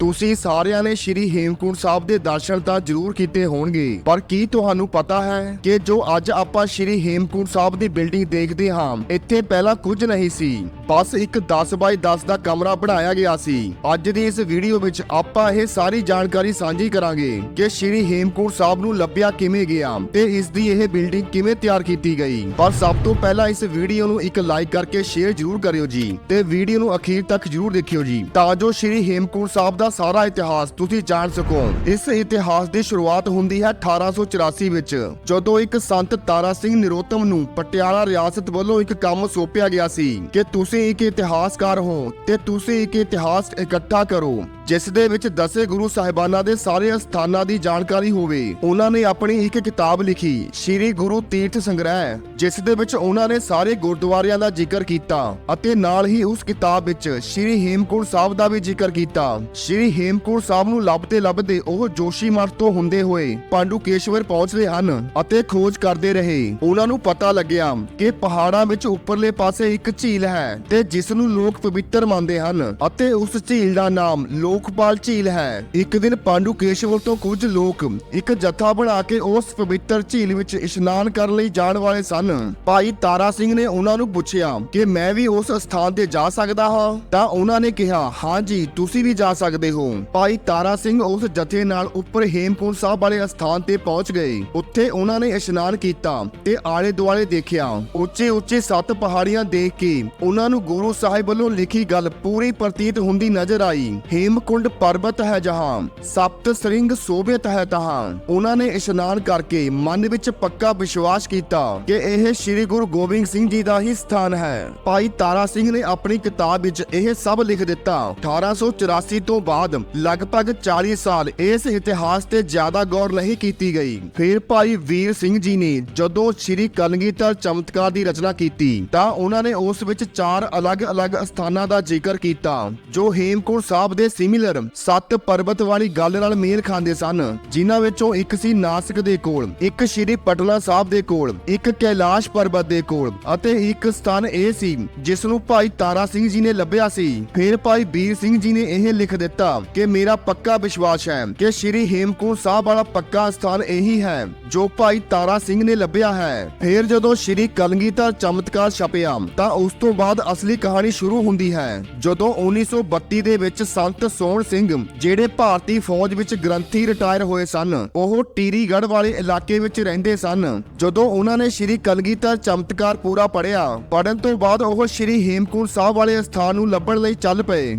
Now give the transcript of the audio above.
ਤੁਸੀਂ ਸਾਰਿਆਂ ਨੇ ਸ਼੍ਰੀ ਹੇਮਕੁੰਟ ਸਾਹਿਬ ਦੇ ਦਰਸ਼ਨ ਤਾਂ ਜ਼ਰੂਰ ਕੀਤੇ ਹੋਣਗੇ, ਪਰ ਕੀ ਤੁਹਾਨੂੰ ਪਤਾ ਹੈ ਕਿ ਜੋ ਅੱਜ ਆਪਾਂ ਸ਼੍ਰੀ ਹੇਮਕੁੰਟ ਸਾਹਿਬ ਦੀ ਬਿਲਡਿੰਗ ਦੇਖਦੇ ਹਾਂ, ਇੱਥੇ ਪਹਿਲਾਂ ਕੁਝ ਨਹੀਂ ਸੀ। ਬਸ ਇੱਕ 10 ਬਾਈ 10 ਦਾ ਕਮਰਾ ਬਣਾਇਆ ਗਿਆ ਸੀ। ਅੱਜ ਦੀ ਇਸ ਵੀਡੀਓ ਵਿੱਚ ਆਪਾਂ ਇਹ ਸਾਰੀ ਜਾਣਕਾਰੀ ਸਾਂਝੀ ਕਰਾਂਗੇ ਕਿ ਸ਼੍ਰੀ ਹੇਮਕੁੰਟ ਸਾਹਿਬ ਨੂੰ ਲੱਭਿਆ ਕਿਵੇਂ ਗਿਆ ਤੇ ਇਸ ਦੀ ਇਹ ਬਿਲਡਿੰਗ ਕਿਵੇਂ ਤਿਆਰ ਕੀਤੀ ਗਈ। ਪਰ ਸਭ ਤੋਂ ਪਹਿਲਾਂ ਇਸ ਵੀਡੀਓ ਨੂੰ ਇੱਕ ਲਾਈਕ ਕਰਕੇ ਸ਼ੇਅਰ ਜ਼ਰੂਰ ਕਰਿਓ ਜੀ ਤੇ ਵੀਡੀਓ ਨੂੰ ਅਖੀਰ ਤੱਕ ਜ਼ਰੂਰ ਦੇਖਿਓ ਜੀ। ਤਾਂ ਜੋ ਸ਼੍ਰੀ ਹੇਮਕੁੰਟ ਸਾਹਿਬ ਦਾ ਸਾਰਾ ਇਤਿਹਾਸ ਤੁਸੀਂ ਜਾਣ ਸਕੋ। ਇਸ ਇਤਿਹਾਸ ਦੀ ਸ਼ੁਰੂਆਤ ਹੁੰਦੀ ਹੈ 1884 ਵਿੱਚ, ਜਦੋਂ ਇੱਕ ਸੰਤ ਤਾਰਾ ਸਿੰਘ ਨਿਰੋਤਮ ਨੂੰ ਪਟਿਆਲਾ ਰਿਆਸਤ ਵੱਲੋਂ ਇੱਕ ਕੰਮ ਸੌਂਪਿਆ ਗਿਆ ਸੀ ਕਿ ਤੁਸੀਂ ਇੱਕ ਇਤਿਹਾਸਕਾਰ ਹੋ ਤੇ ਤੁਸੀਂ ਇੱਕ ਇਤਿਹਾਸ ਇਕੱਠਾ ਕਰੋ। ਜਿਸ ਦੇ ਵਿੱਚ ਦਸੇ ਗੁਰੂ ਸਾਹਿਬਾਨਾਂ ਦੇ ਸਾਰੇ ਸਥਾਨਾਂ ਦੀ ਜਾਣਕਾਰੀ ਹੋਵੇ। ਉਹਨਾਂ ਨੇ ਆਪਣੀ ਇੱਕ ਕਿਤਾਬ ਲਿਖੀ, ਸ਼੍ਰੀ ਗੁਰੂ ਤੀਰਥ ਸੰਗ੍ਰਹਿ, ਜਿਸ ਦੇ ਵਿੱਚ ਉਹਨਾਂ ਨੇ ਸਾਰੇ ਗੁਰਦੁਆਰਿਆਂ ਦਾ ਜ਼ਿਕਰ ਕੀਤਾ ਅਤੇ ਨਾਲ ਹੀ ਉਸ ਕਿਤਾਬ ਵਿੱਚ ਸ਼੍ਰੀ ਹੇਮਕੁੰਟ ਸਾਹਿਬ ਦਾ ਵੀ ਜ਼ਿਕਰ ਕੀਤਾ। ਸ਼੍ਰੀ ਹੇਮਕੁੰਟ ਸਾਹਿਬ ਨੂੰ ਲੱਭਦੇ ਲੱਭਦੇ ਉਹ ਜੋਸ਼ੀਮਠ ਤੋਂ ਹੁੰਦੇ ਹੋਏ ਪਾਂਡੂਕੇਸ਼ਵਰ ਪਹੁੰਚਦੇ ਹਨ ਅਤੇ ਖੋਜ ਕਰਦੇ ਰਹੇ। ਉਹਨਾਂ ਨੂੰ ਪਤਾ ਲੱਗਿਆ ਕਿ ਪਹਾੜਾਂ ਵਿੱਚ ਉੱਪਰਲੇ ਪਾਸੇ ਇੱਕ ਝੀਲ ਹੈ ਤੇ ਜਿਸ ਨੂੰ ਲੋਕ ਪਵਿੱਤਰ ਮੰਨਦੇ ਹਨ ਅਤੇ ਉਸ ਝੀਲ ਦਾ ਨਾਮ ਲੋਕਪਾਲ ਝੀਲ ਹੈ। ਇੱਕ ਦਿਨ ਪਾਂਡੂ ਕੇਸਵਰ ਤੋਂ ਕੁਝ ਲੋਕ ਇੱਕ ਜਥਾ ਬਣਾ ਕੇ ਉਸ ਪਵਿੱਤਰ ਝੀਲ ਵਿੱਚ ਇਸ਼ਨਾਨ ਕਰਨ ਲਈ ਜਾਣ ਵਾਲੇ ਸਨ। ਭਾਈ ਤਾਰਾ ਸਿੰਘ ਨੇ ਉਹਨਾਂ ਨੂੰ ਪੁੱਛਿਆ ਕਿ ਮੈਂ ਵੀ ਉਸ ਸਥਾਨ ਤੇ ਜਾ ਸਕਦਾ ਹਾਂ? ਤਾਂ ਉਹਨਾਂ ਨੇ ਕਿਹਾ, ਹਾਂ ਜੀ, ਤੁਸੀਂ ਵੀ ਜਾ ਸਕਦੇ ਹੋ। ਭਾਈ ਤਾਰਾ ਸਿੰਘ ਉਸ ਜਥੇ ਨਾਲ ਉੱਪਰ ਹੇਮਕੁੰਟ ਸਾਹਿਬ ਵਾਲੇ ਸਥਾਨ ਤੇ ਪਹੁੰਚ ਗਏ। ਉੱਥੇ ਉਹਨਾਂ ਨੇ ਇਸ਼ਨਾਨ ਕੀਤਾ ਤੇ ਆਲੇ ਦੁਆਲੇ ਦੇਖਿਆ। ਉੱਚੇ ਉੱਚੇ ਸੱਤ ਪਹਾੜੀਆਂ ਦੇਖ ਕੇ ਉਹਨਾਂ ਨੂੰ ਗੁਰੂ ਸਾਹਿਬ ਵੱਲੋਂ ਲਿਖੀ ਗੱਲ ਪੂਰੀ ਪ੍ਰਤੀਤ ਹੁੰਦੀ ਨਜ਼ਰ ਆਈ। ਹੇਮ ਕੁੰਡ ਪਰਬਤ ਹੈ ਜਹਾਂ ਸਪਤ ਸ੍ਰਿੰਗ ਸੋਭਿਤ ਹੈ ਤਹਾਂ। ਉਹਨਾਂ ਨੇ ਇਸ਼ਨਾਨ ਕਰਕੇ ਮਨ ਵਿੱਚ ਪੱਕਾ ਵਿਸ਼ਵਾਸ ਕੀਤਾ ਕਿ ਇਹ ਸ੍ਰੀ ਗੁਰੂ ਗੋਬਿੰਦ ਸਿੰਘ ਜੀ ਦਾ ਹੀ ਸਥਾਨ ਹੈ। ਭਾਈ ਤਾਰਾ ਸਿੰਘ ਨੇ ਆਪਣੀ ਕਿਤਾਬ ਵਿੱਚ ਇਹ ਸਭ ਲਿਖ ਦਿੱਤਾ। 1884 ਤੋਂ ਬਾਅਦ ਲਗਭਗ 40 ਸਾਲ ਇਸ ਇਤਿਹਾਸ ਤੇ ਜ਼ਿਆਦਾ ਗੌਰ ਨਹੀਂ ਕੀਤੀ ਗਈ। ਫਿਰ ਭਾਈ ਵੀਰ ਸਿੰਘ ਜੀ ਨੇ ਜਦੋਂ ਸ੍ਰੀ ਕਲਗੀਧਰ ਚਮਤਕਾਰ ਦੀ ਰਚਨਾ ਕੀਤੀ, ਤਾਂ ਉਹਨਾਂ ਨੇ ਉਸ ਵਿੱਚ ਚਾਰ ਅਲੱਗ-ਅਲੱਗ ਸਥਾਨਾਂ ਦਾ ਜ਼ਿਕਰ ਕੀਤਾ, ਜੋ ਹੇਮਕੁੰਟ ਸਾਹਿਬ ਦੇ ਸਿਮਿਲਰ ਸੱਤ ਪਰਬਤ ਵਾਲੀ ਗੱਲ ਨਾਲ ਮੇਲ ਖਾਂਦੇ ਸਨ, ਜਿਨ੍ਹਾਂ ਵਿੱਚੋਂ ਇੱਕ ਸੀ ਨਾਸਿਕ ਦੇ ਕੋਲ, ਇੱਕ ਸ਼੍ਰੀ ਪਟਨਾ ਸਾਹਿਬ ਦੇ ਕੋਲ, ਇੱਕ ਕੈਲਾਸ਼ ਪਰਬਤ ਦੇ ਕੋਲ ਅਤੇ ਇੱਕ ਸਥਾਨ ਇਹ ਸੀ ਜਿਸ ਨੂੰ ਭਾਈ ਤਾਰਾ ਸਿੰਘ ਜੀ ਨੇ ਲੱਭਿਆ ਸੀ। ਫਿਰ ਭਾਈ ਵੀਰ ਸਿੰਘ ਜੀ ਨੇ ਇਹ ਲਿਖ ਦਿੱਤਾ ਕਿ ਮੇਰਾ ਪੱਕਾ ਵਿਸ਼ਵਾਸ ਹੈ ਕਿ ਸ਼੍ਰੀ ਹੇਮਕੁੰਟ ਸਾਹਿਬ ਵਾਲਾ ਪੱਕਾ ਸਥਾਨ ਇਹੀ ਹੈ। ਜੋ ਭਾਈ ਤਾਰਾ ਸਿੰਘ ਨੇ ਲੱਭਿਆ ਹੈ। ਫਿਰ ਜਦੋਂ ਸ਼੍ਰੀ ਕਲਗੀਧਰ ਚਮਤਕਾਰ ਛਪਿਆ, ਤਾਂ ਉਸ ਤੋਂ ਬਾਅਦ ਅਸਲੀ ਕਹਾਣੀ ਸ਼ੁਰੂ ਹੁੰਦੀ ਹੈ। ਜਦੋਂ 1932 ਦੇ ਵਿੱਚ ਸੰਤ ਸੋਹਣ ਸਿੰਘ, ਜਿਹੜੇ ਭਾਰਤੀ ਫੌਜ ਵਿੱਚ ਗ੍ਰੰਥੀ ਰਿਟਾਇਰ ਹੋਏ ਸਨ, ਉਹ ਟੀਰੀਗੜ੍ਹ ਵਾਲੇ ਇਲਾਕੇ ਵਿੱਚ ਰਹਿੰਦੇ ਸਨ। ਜਦੋਂ ਉਹਨਾਂ ਨੇ ਸ਼੍ਰੀ ਕਲਗੀਧਰ ਚਮਤਕਾਰ ਪੂਰਾ ਪੜਿਆ ਪੜਨ ਤੋਂ ਬਾਅਦ ਉਹ ਸ਼੍ਰੀ ਹੇਮਕੁੰਟ ਸਾਹਿਬ ਵਾਲੇ ਸਥਾਨ ਨੂੰ ਲੱਭਣ ਲਈ ਚੱਲ ਪਏ।